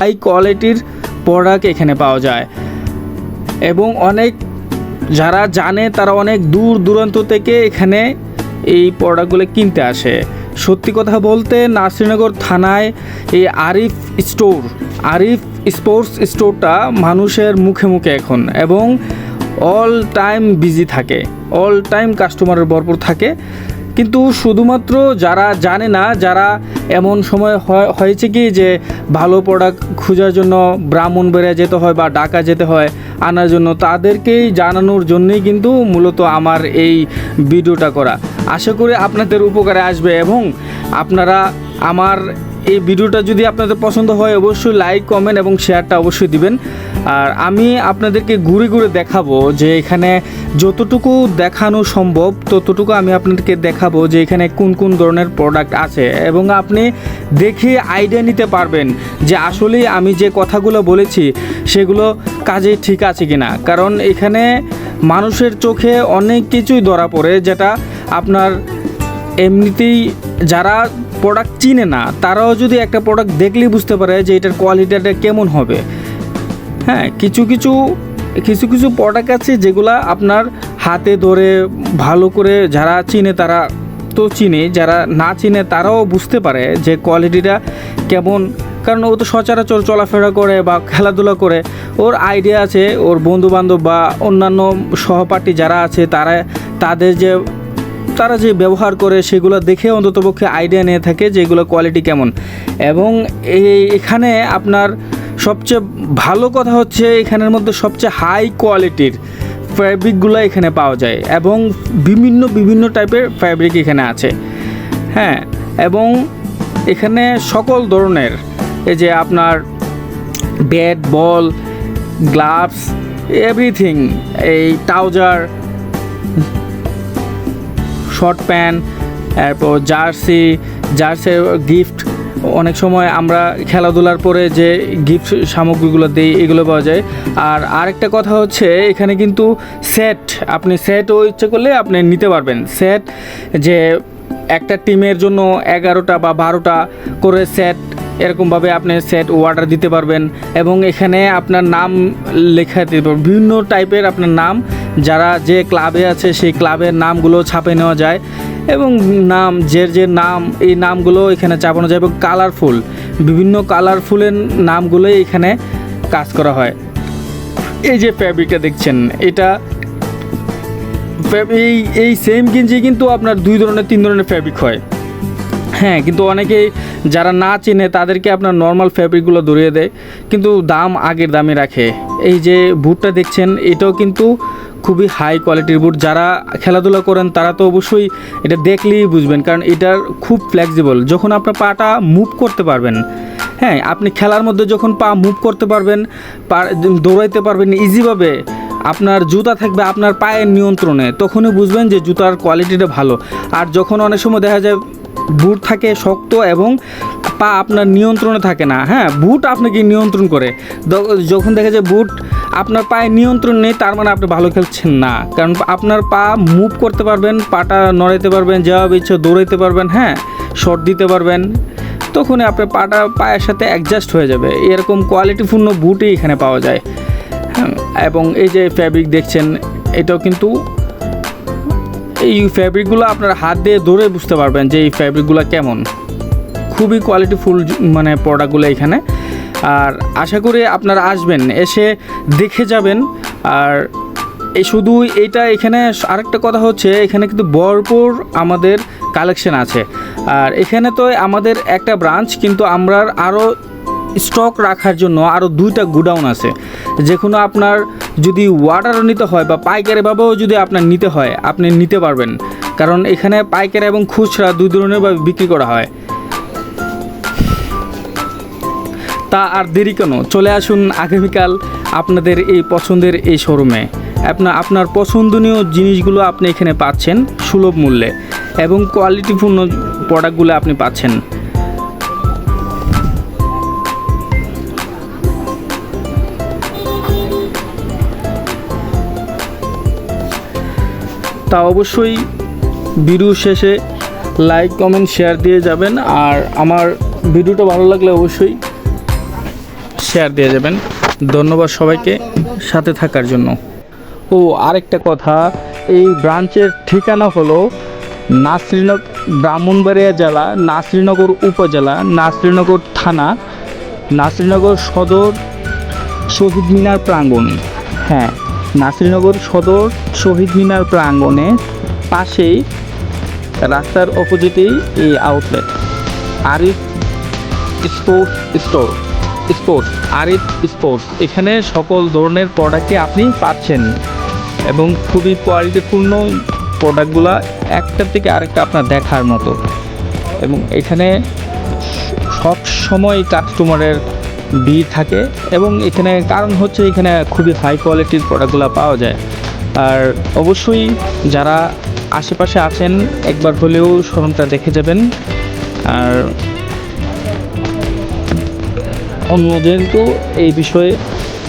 High কোয়ালিটির product এখানে পাওয়া যায়। এবং অনেক যারা জানে তারা অনেক দূর দূরান্ত থেকে এখানে এই প্রোডাক্টগুলো কিনতে আসে। সত্যি কথা বলতে নাসিরনগর থানায় এই আরিফ স্টোর, আরিফ স্পোর্টস স্টোরটা মানুষের মুখে মুখে এখন এবং অল টাইম বিজি থাকে অল টাইম কাস্টমারের ভরপুর থাকে। কিন্তু শুধুমাত্র যারা জানে না, যারা এমন সময় হয়- হয়েছে কি যে ভালো প্রোডাক্ট খোঁজার জন্য ব্রাহ্মণ বেড়ে যেতে হয় বা ডাকা যেতে হয় আনার জন্য, তাদেরকেই জানানোর জন্যই কিন্তু মূলত আমার এই ভিডিওটা করা। আশা করি আপনাদের উপকারে আসবে এবং আপনারা আমার এই ভিডিওটা যদি আপনাদের পছন্দ হয়, অবশ্যই লাইক কমেন্ট এবং শেয়ারটা অবশ্যই দিবেন। আর আমি আপনাদেরকে ঘুরে ঘুরে দেখাবো যে এখানে যতটুকু দেখানো সম্ভব, ততটুকু আমি আপনাদেরকে দেখাবো যে এখানে কোন কোন ধরনের প্রোডাক্ট আছে। এবং আপনি দেখে আইডিয়া নিতে পারবেন যে আসলেই আমি যে কথাগুলো বলেছি, সেগুলো কাজে ঠিক আছে কি না কারণ এখানে মানুষের চোখে অনেক কিছুই ধরা পড়ে, যেটা আপনার এমনিতেই যারা প্রোডাক্ট চিনে না, তারাও যদি একটা প্রোডাক্ট দেখলেই বুঝতে পারে যে এটার কোয়ালিটিটা কেমন হবে। হ্যাঁ কিছু কিছু কিছু কিছু প্রোডাক্ট আছে যেগুলা আপনার হাতে ধরে ভালো করে যারা চিনে তারা তো চিনে, যারা না চিনে তারাও বুঝতে পারে যে কোয়ালিটিটা কেমন। কারণ ও তো সচরাচর চলাফেরা করে বা খেলাধুলা করে। ওর আইডিয়া আছে, ওর বন্ধু বান্ধব বা অন্যান্য সহপাঠী যারা আছে, তারা, তাদের যে তারা যে ব্যবহার করে সেগুলো দেখে অন্ততপক্ষে আইডিয়া নিয়ে থাকে যে এগুলো কোয়ালিটি কেমন। এবং এই এখানে আপনার সবচেয়ে ভালো কথা হচ্ছে এখানের মধ্যে সবচেয়ে হাই কোয়ালিটির ফ্যাব্রিকগুলো এখানে পাওয়া যায় এবং বিভিন্ন বিভিন্ন টাইপের ফ্যাব্রিক এখানে আছে। হ্যাঁ এবং এখানে সকল ধরনের, এই যে আপনার ব্যাট বল গ্লাভস এভরিথিং এই ট্রাউজার শর্ট প্যান্ট তারপর জার্সি জার্সি গিফট অনেক সময় আমরা খেলাধুলার পরে যে গিফট সামগ্রীগুলো দিই, এগুলো পাওয়া যায়। আর আরেকটা কথা হচ্ছে, এখানে কিন্তু সেট আপনি সেটও ইচ্ছে করলে আপনি নিতে পারবেন। সেট যে একটা টিমের জন্য এগারোটা বা বারোটা করে সেট এরকমভাবে আপনি সেট অর্ডার দিতে পারবেন। এবং এখানে আপনার নাম লেখা দিতে পারবেন। বিভিন্ন টাইপের আপনার নাম যারা যে ক্লাবে আছে সেই ক্লাবের নামগুলো ছাপে নেওয়া যায় এবং নাম যে যে নাম, এই নামগুলো এখানে চাপানো যায় এবং কালারফুল, বিভিন্ন কালারফুলের নামগুলোই এখানে কাজ করা হয়। এই যে ফ্যাব্রিকটা দেখছেন, এটা এই এই সেম গেঞ্জি কিন্তু আপনার দুই ধরনের, তিন ধরনের ফ্যাব্রিক হয়। হ্যাঁ কিন্তু অনেকেই যারা না চিনে তাদেরকে আপনার নর্মাল ফ্যাব্রিকগুলো ধরিয়ে দেয়, কিন্তু দাম আগের দামে রাখে। এই যে বুটটা দেখছেন, এটাও কিন্তু খুবই হাই কোয়ালিটির বুট। যারা খেলাধুলা করেন, তারা তো অবশ্যই এটা দেখলেই বুঝবেন, কারণ এটার খুব ফ্লেক্সিবল যখন আপনার পাটা মুভ করতে পারবেন হ্যাঁ আপনি খেলার মধ্যে যখন পা মুভ করতে পারবেন দৌড়াইতে পারবেন ইজিভাবে আপনার জুতা থাকবে আপনার পায়ের নিয়ন্ত্রণে, তখনই বুঝবেন যে জুতার কোয়ালিটিটা ভালো। আর যখন অনেক সময় দেখা যায় বুট থাকে শক্ত এবং পা আপনার নিয়ন্ত্রণে থাকে না হ্যাঁ? বুট আপনাকে নিয়ন্ত্রণ করে। যখন দেখা যায় বুট আপনার পায়ে নিয়ন্ত্রণ নেই, তার মানে আপনি ভালো খেলছেন না। কারণ আপনার পা মুভ করতে পারবেন, পাটা নড়াইতে পারবেন, যেভাবে ইচ্ছে দৌড়াইতে পারবেন হ্যাঁ? শর্ট দিতে পারবেন। তখনই আপনার পাটা, পায়ের সাথে অ্যাডজাস্ট হয়ে যাবে। এরকম কোয়ালিটিপূর্ণ বুটই এখানে পাওয়া যায়। হ্যাঁ এবং এই যে ফ্যাব্রিক দেখছেন, এটাও কিন্তু এই ফ্যাব্রিকগুলো আপনার হাত দিয়ে ধরে বুঝতে পারবেন যে এই ফ্যাব্রিকগুলো কেমন। খুবই কোয়ালিটিফুল মানে প্রোডাক্টগুলো এখানে। আর আশা করি আপনারা আসবেন, এসে দেখে যাবেন। আর এই শুধু এইটা এখানে আরেকটা কথা হচ্ছে, এখানে কিন্তু ভরপুর আমাদের কালেকশন আছে। আর এখানে তো আমাদের একটা ব্রাঞ্চ কিন্তু আমরা আরও স্টক রাখার জন্য আরও দুইটা গুডাউন আছে। যে কোনো আপনার যদি ওয়াটারও নিতে হয় বা পাইকারিভাবেও যদি আপনার নিতে হয়, আপনি নিতে পারবেন। কারণ এখানে পাইকারি এবং খুচরা দুই ধরনের ভাবে বিক্রি করা হয়। তা আর দেরি কেন? চলে আসুন আগামীকাল আপনাদের এই পছন্দের এই শোরুমে আপনার আপনার পছন্দনীয় জিনিসগুলো আপনি এখানে পাচ্ছেন সুলভ মূল্যে এবং কোয়ালিটিপূর্ণ প্রোডাক্টগুলো আপনি পাচ্ছেন। তা অবশ্যই ভিডিও শেষে লাইক কমেন্ট শেয়ার দিয়ে যাবেন। আর আমার ভিডিওটা ভালো লাগলে অবশ্যই শেয়ার দিয়ে যাবেন। ধন্যবাদ সবাইকে সাথে থাকার জন্য। ও, আরেকটা কথা, এই ব্রাঞ্চের ঠিকানা হলো নাসরিনগর ব্রাহ্মণবাড়িয়া জেলা, নাসরিনগর উপজেলা, নাসরিনগর থানা, নাসরিনগর সদর শহীদ মিনার প্রাঙ্গণ। হ্যাঁ নাসরিনগর সদর শহীদ মিনার প্রাঙ্গণে পাশেই রাস্তার অপোজিটেই এই outlet Arif sports store, sports, Arif sports. এখানে সকল ধরনের প্রোডাক্টই আপনি পাচ্ছেন এবং খুবই কোয়ালিটিপূর্ণ প্রোডাক্টগুলো একটা থেকে আরেকটা আপনার দেখার মতো। এবং এখানে সব সময় কাস্টমারের ভিড় থাকে এবং এখানে কারণ হচ্ছে এখানে খুবই হাই কোয়ালিটির প্রোডাক্টগুলো পাওয়া যায়। আর অবশ্যই যারা আশেপাশে আছেন, একবার হলেও শোরুমটা দেখে যাবেন। আর অন্যদেরকেও এই বিষয়ে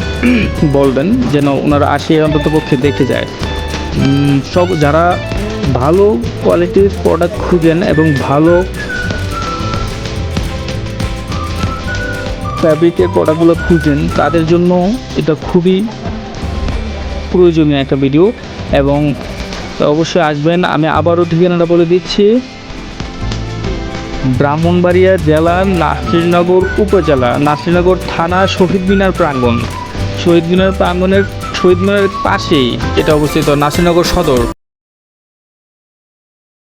বলবেন যেন ওনারা আসে অন্তত পক্ষে দেখে যায়। সব যারা ভালো কোয়ালিটির প্রোডাক্ট খুঁজেন এবং ভালো ফ্যাব্রিকের প্রোডাক্টগুলো খুঁজেন, তাদের জন্য এটা খুবই প্রয়োজনীয় একটা ভিডিও। এবং অবশ্যই আসবেন। আমি আবারও ঠিকানাটা বলে দিচ্ছি। ব্রাহ্মণবাড়িয়া জেলার নাসিরনগর উপজেলা, নাসিরনগর থানা, শহীদ মিনার প্রাঙ্গণ। শহীদ মিনার প্রাঙ্গণের, শহীদ মিনারের পাশেই এটা অবস্থিত, নাসিরনগর সদর।